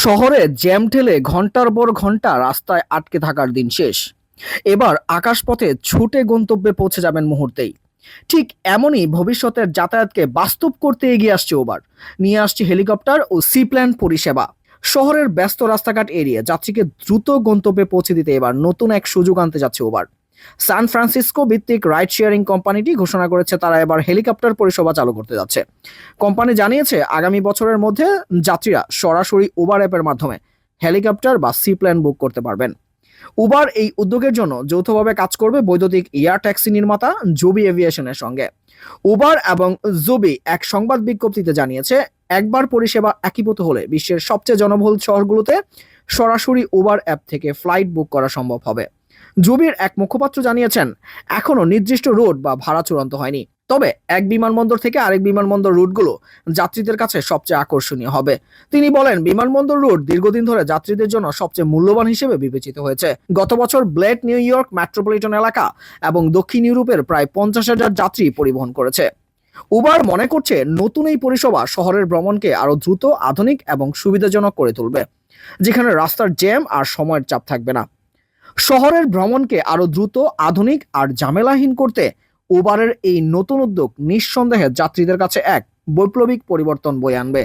শহরে জ্যাম ঠেলে ঘণ্টার পর ঘণ্টা রাস্তায় আটকে থাকার দিন শেষ। এবার আকাশপথে ছুটে গন্তব্যে পৌঁছে যাবেন মুহূর্তেই। ঠিক এমনই ভবিষ্যতের যাতায়াতকে বাস্তব করতে এগিয়ে আসছে ওবার নিয়ে আসছে হেলিকপ্টার ও সি প্ল্যান পরিষেবা। শহরের ব্যস্ত রাস্তাঘাট এড়িয়ে যাত্রীকে দ্রুত গন্তব্যে পৌঁছে দিতে এবার নতুন এক সুযোগ আনতে যাচ্ছে ওবার সান ফ্রান্সিসকো ভিত্তিক রাইড শেয়ারিং কোম্পানিটি ঘোষণা করেছে তারা এবার হেলিকপ্টার পরিষেবা চালু করতে যাচ্ছে। কোম্পানি জানিয়েছে, আগামী বছরের মধ্যে যাত্রীরা সরাসরি উবার অ্যাপের মাধ্যমে হেলিকপ্টার বা সি প্ল্যান বুক করতে পারবেন। উবার এই উদ্যোগের জন্য যৌথভাবে কাজ করবে বৈদ্যুতিক এয়ার ট্যাক্সি নির্মাতা জুবি এভিয়েশনের সঙ্গে। উবার এবং জুবি এক সংবাদ বিজ্ঞপ্তিতে জানিয়েছে, একবার পরিষেবা একীভূত হলে বিশ্বের সবচেয়ে জনবহুল শহরগুলোতে সরাসরি উবার অ্যাপ থেকে ফ্লাইট বুক করা সম্ভব হবে। জুবির এক মুখপাত্র জানিয়েছেন, এখনও নির্দিষ্ট রুট বা ভাড়া চূড়ান্ত হয়নি। তবে এক বিমানবন্দর থেকে আরেক বিমানবন্দর রুটগুলো যাত্রীদের কাছে সবচেয়ে আকর্ষণীয় হবে। তিনি বলেন, বিমানবন্দর রুট দীর্ঘদিন ধরে যাত্রীদের জন্য সবচেয়ে মূল্যবান হিসেবে বিবেচিত হয়েছে। গত বছর ব্লেড নিউ ইয়র্ক মেট্রোপলিটন এলাকা এবং দক্ষিণ ইউরোপের প্রায় পঞ্চাশ হাজার যাত্রী পরিবহন করেছে। উবার মনে করছে, নতুন এই পরিষেবা শহরের ভ্রমণকে আরও দ্রুত, আধুনিক এবং সুবিধাজনক করে তুলবে, যেখানে রাস্তার জ্যাম আর সময়ের চাপ থাকবে না। শহরের ভ্রমণকে আরও দ্রুত, আধুনিক আর ঝামেলাহীন করতে উবারের এই নতুন উদ্যোগ নিঃসন্দেহে যাত্রীদের কাছে এক বৈপ্লবিক পরিবর্তন বয়ে আনবে।